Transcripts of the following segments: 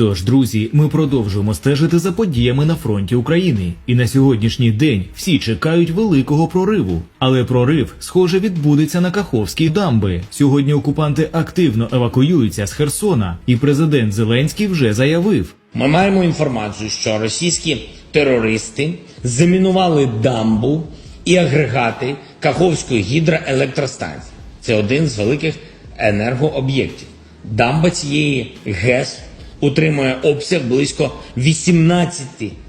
Тож, друзі, ми продовжуємо стежити за подіями на фронті України. І на сьогоднішній день всі чекають великого прориву. Але прорив, схоже, відбудеться на Каховській дамби. Сьогодні окупанти активно евакуюються з Херсона, і президент Зеленський вже заявив. Ми маємо інформацію, що російські терористи замінували дамбу і агрегати Каховської гідроелектростанції. Це один з великих енергооб'єктів. Дамба цієї ГЕС утримує обсяг близько 18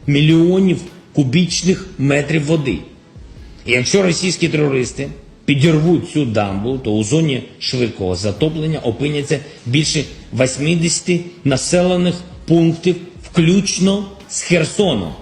мільйонів кубічних метрів води. І якщо російські терористи підірвуть цю дамбу, то у зоні швидкого затоплення опиняться більше 80 населених пунктів, включно з Херсоном.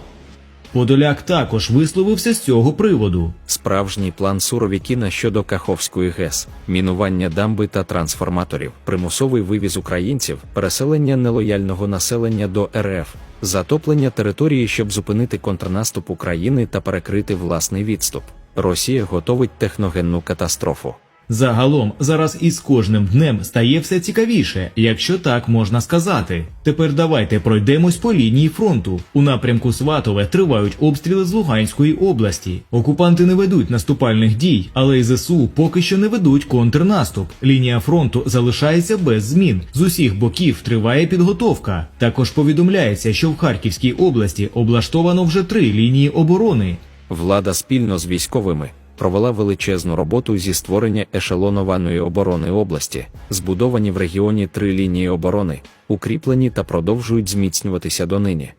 Подоляк також висловився з цього приводу. Справжній план Суровікіна щодо Каховської ГЕС, мінування дамби та трансформаторів, примусовий вивіз українців, переселення нелояльного населення до РФ, затоплення території, щоб зупинити контрнаступ України та перекрити власний відступ. Росія готовить техногенну катастрофу. Загалом зараз із кожним днем стає все цікавіше, якщо так можна сказати. Тепер давайте пройдемось по лінії фронту. У напрямку Сватове тривають обстріли з Луганської області. Окупанти не ведуть наступальних дій, але й ЗСУ поки що не ведуть контрнаступ. Лінія фронту залишається без змін. З усіх боків триває підготовка. Також повідомляється, що в Харківській області облаштовано вже три лінії оборони. Влада спільно з військовими провела величезну роботу зі створення ешелонованої оборони області, збудовані в регіоні три лінії оборони, укріплені та продовжують зміцнюватися донині.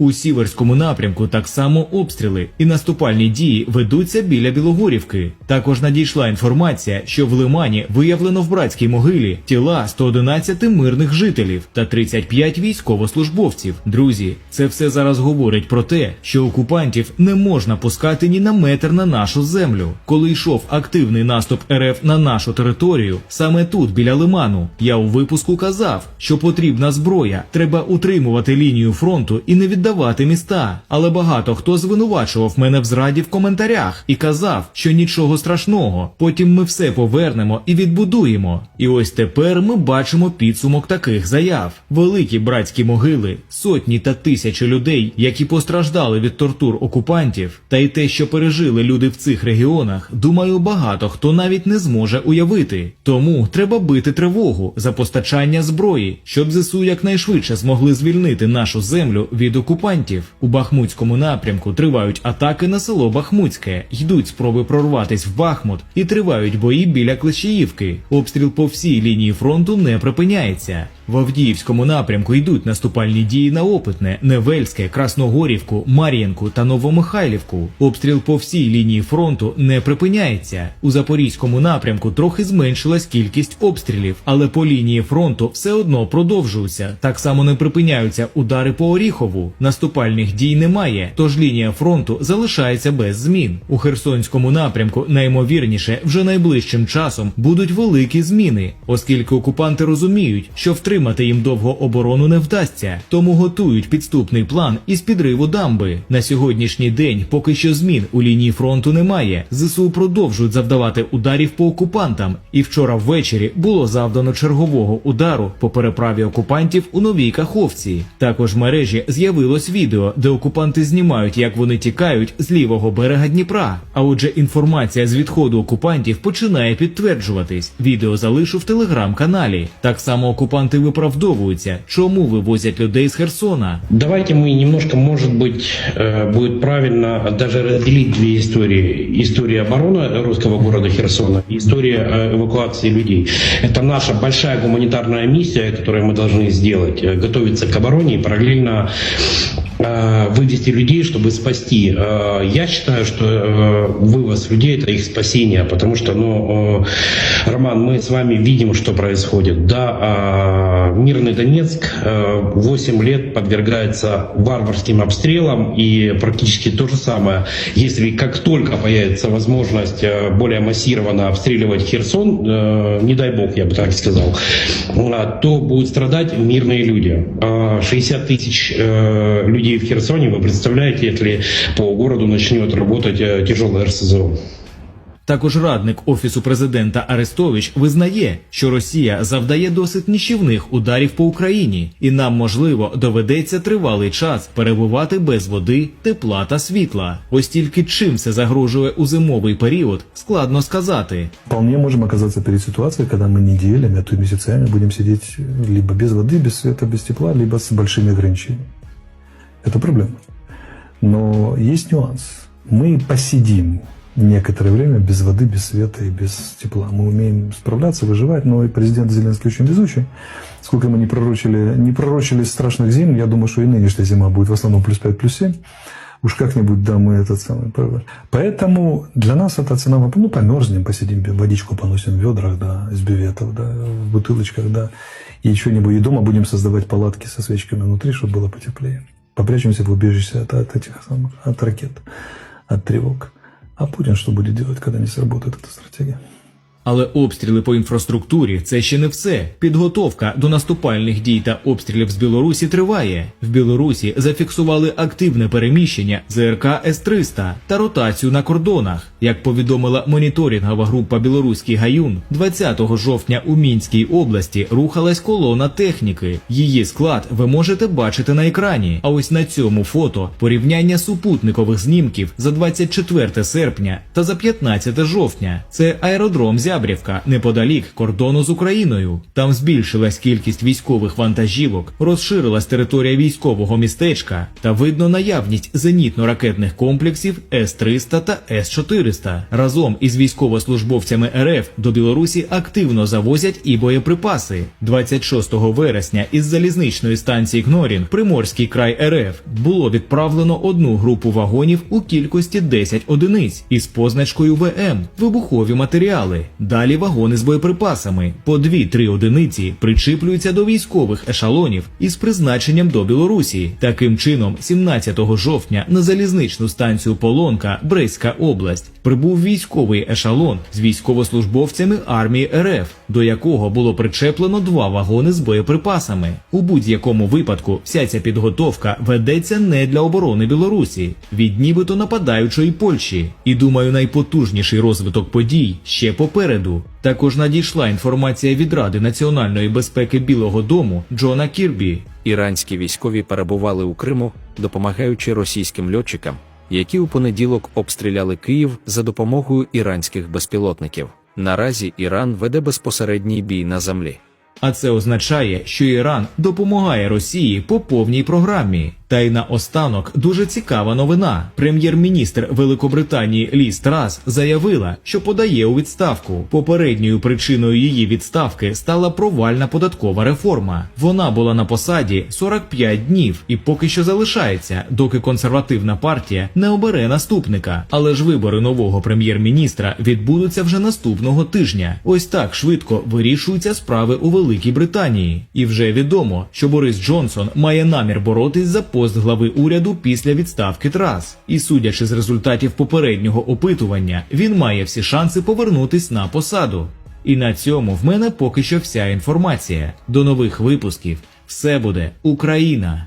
У сіверському напрямку так само обстріли і наступальні дії ведуться біля Білогорівки. Також надійшла інформація, що в Лимані виявлено в братській могилі тіла 111 мирних жителів та 35 військовослужбовців. Друзі, це все зараз говорить про те, що окупантів не можна пускати ні на метр на нашу землю. Коли йшов активний наступ РФ на нашу територію, саме тут, біля Лиману, я у випуску казав, що потрібна зброя, треба утримувати лінію фронту і не віддавати міста. Але багато хто звинувачував мене в зраді в коментарях і казав, що нічого страшного. Потім ми все повернемо і відбудуємо. І ось тепер ми бачимо підсумок таких заяв: великі братські могили, сотні та тисячі людей, які постраждали від тортур окупантів, та й те, що пережили люди в цих регіонах, думаю, багато хто навіть не зможе уявити. Тому треба бити тривогу за постачання зброї, щоб ЗСУ якнайшвидше змогли звільнити нашу землю від окупантів. У Бахмутському напрямку тривають атаки на село Бахмутське, йдуть спроби прорватись в Бахмут і тривають бої біля Клещіївки. Обстріл по всій лінії фронту не припиняється. В Авдіївському напрямку йдуть наступальні дії на Опитне, Невельське, Красногорівку, Мар'їнку та Новомихайлівку. Обстріл по всій лінії фронту не припиняється. У Запорізькому напрямку трохи зменшилась кількість обстрілів, але по лінії фронту все одно продовжуються. Так само не припиняються удари по Оріхову. Наступальних дій немає, тож лінія фронту залишається без змін. У Херсонському напрямку наймовірніше вже найближчим часом будуть великі зміни, оскільки окупанти розуміють, що втримати їм довго оборону не вдасться, тому готують підступний план із підриву дамби. На сьогоднішній день поки що змін у лінії фронту немає. ЗСУ продовжують завдавати ударів по окупантам, і вчора ввечері було завдано чергового удару по переправі окупантів у новій Каховці. Також в мережі з'явилось відео, де окупанти знімають, як вони тікають з лівого берега Дніпра. А отже, інформація з відходу окупантів починає підтверджуватись. Відео залишу в телеграм-каналі. Так само окупанти виправдовуються, чому вивозять людей з Херсона. Давайте мы немножко, может быть, э, будет правильно даже разделить две истории. История обороны русского города Херсона и история э, эвакуации людей. Это наша большая гуманитарная миссия, которую мы должны сделать, э, готовиться к обороне и параллельно э, вывести людей, чтобы спасти. Э, Я считаю, что э, вывоз людей это их спасение, потому что, ну, э, Роман, мы с вами видим, что происходит. Да, э, мирный Донецк э, 8 лет подвергается варварским обстрелам, и практически то же самое. Если как только появится возможность э, более массированно обстреливать Херсон, э, не дай бог, я бы так сказал, э, то будут страдать мирные люди. Э, 60 тысяч э, людей в Херсоне, вы представляете, если по городу начнет работать э, тяжелое РСЗО? Також радник офісу президента Арестович визнає, що Росія завдає досить нищівних ударів по Україні, і нам можливо доведеться тривалий час перебувати без води, тепла та світла. Ось тільки чим це загрожує у зимовий період, складно сказати. Вполне можем оказаться перед ситуацией, когда мы неделями, а то и месяцами будем сидеть либо без воды, без света, без тепла, либо с большими ограничениями. Это проблема. Но есть нюанс. Мы посидим некоторое время без воды, без света и без тепла. Мы умеем справляться, выживать, но и президент Зеленский очень везучий. Сколько мы не пророчили, не пророчили страшных зим, я думаю, что и нынешняя зима будет в основном плюс 5, плюс 7. Уж как-нибудь, да, мы этот самый... Поэтому для нас эта цена, ну, померзнем, посидим, водичку поносим в ведрах, да, из бюветов, да, в бутылочках, да, и что-нибудь, и дома будем создавать палатки со свечками внутри, чтобы было потеплее. Попрячемся в убежище от, от этих самых, от ракет, от тревог. А Путин что будет делать, когда не сработает эта стратегия? Але обстріли по інфраструктурі це ще не все. Підготовка до наступальних дій та обстрілів з Білорусі триває. В Білорусі зафіксували активне переміщення ЗРК С-300 та ротацію на кордонах. Як повідомила моніторингова група Білоруський гаюн, 20 жовтня у Мінській області рухалась колона техніки. Її склад ви можете бачити на екрані. А ось на цьому фото порівняння супутникових знімків за 24 серпня та за 15 жовтня. Це аеродром Зябрівка неподалік кордону з Україною. Там збільшилась кількість військових вантажівок, розширилась територія військового містечка та видно наявність зенітно-ракетних комплексів С-300 та С-400. Разом із військовослужбовцями РФ до Білорусі активно завозять і боєприпаси. 26 вересня із залізничної станції Кнорін, Приморський край РФ, було відправлено одну групу вагонів у кількості 10 одиниць із позначкою ВМ вибухові матеріали. Далі вагони з боєприпасами. По 2-3 одиниці причіплюються до військових ешалонів із призначенням до Білорусі. Таким чином, 17 жовтня на залізничну станцію Полонка, Брестська область, прибув військовий ешалон з військовослужбовцями армії РФ, до якого було причеплено два вагони з боєприпасами. У будь-якому випадку вся ця підготовка ведеться не для оборони Білорусі, від нібито нападаючої Польщі. І думаю, найпотужніший розвиток подій ще попереду. Також надійшла інформація від Ради національної безпеки Білого Дому Джона Кірбі. Іранські військові перебували у Криму, допомагаючи російським льотчикам, які у понеділок обстріляли Київ за допомогою іранських безпілотників. Наразі Іран веде безпосередній бій на землі. А це означає, що Іран допомагає Росії по повній програмі. Та й наостанок дуже цікава новина. Прем'єр-міністр Великобританії Лі Страс заявила, що подає у відставку. Попередньою причиною її відставки стала провальна податкова реформа. Вона була на посаді 45 днів і поки що залишається, доки консервативна партія не обере наступника. Але ж вибори нового прем'єр-міністра відбудуться вже наступного тижня. Ось так швидко вирішуються справи у Великій Британії. І вже відомо, що Борис Джонсон має намір боротись за пост глави уряду після відставки Трас. І судячи з результатів попереднього опитування, він має всі шанси повернутись на посаду. І на цьому в мене поки що вся інформація. До нових випусків. Все буде Україна!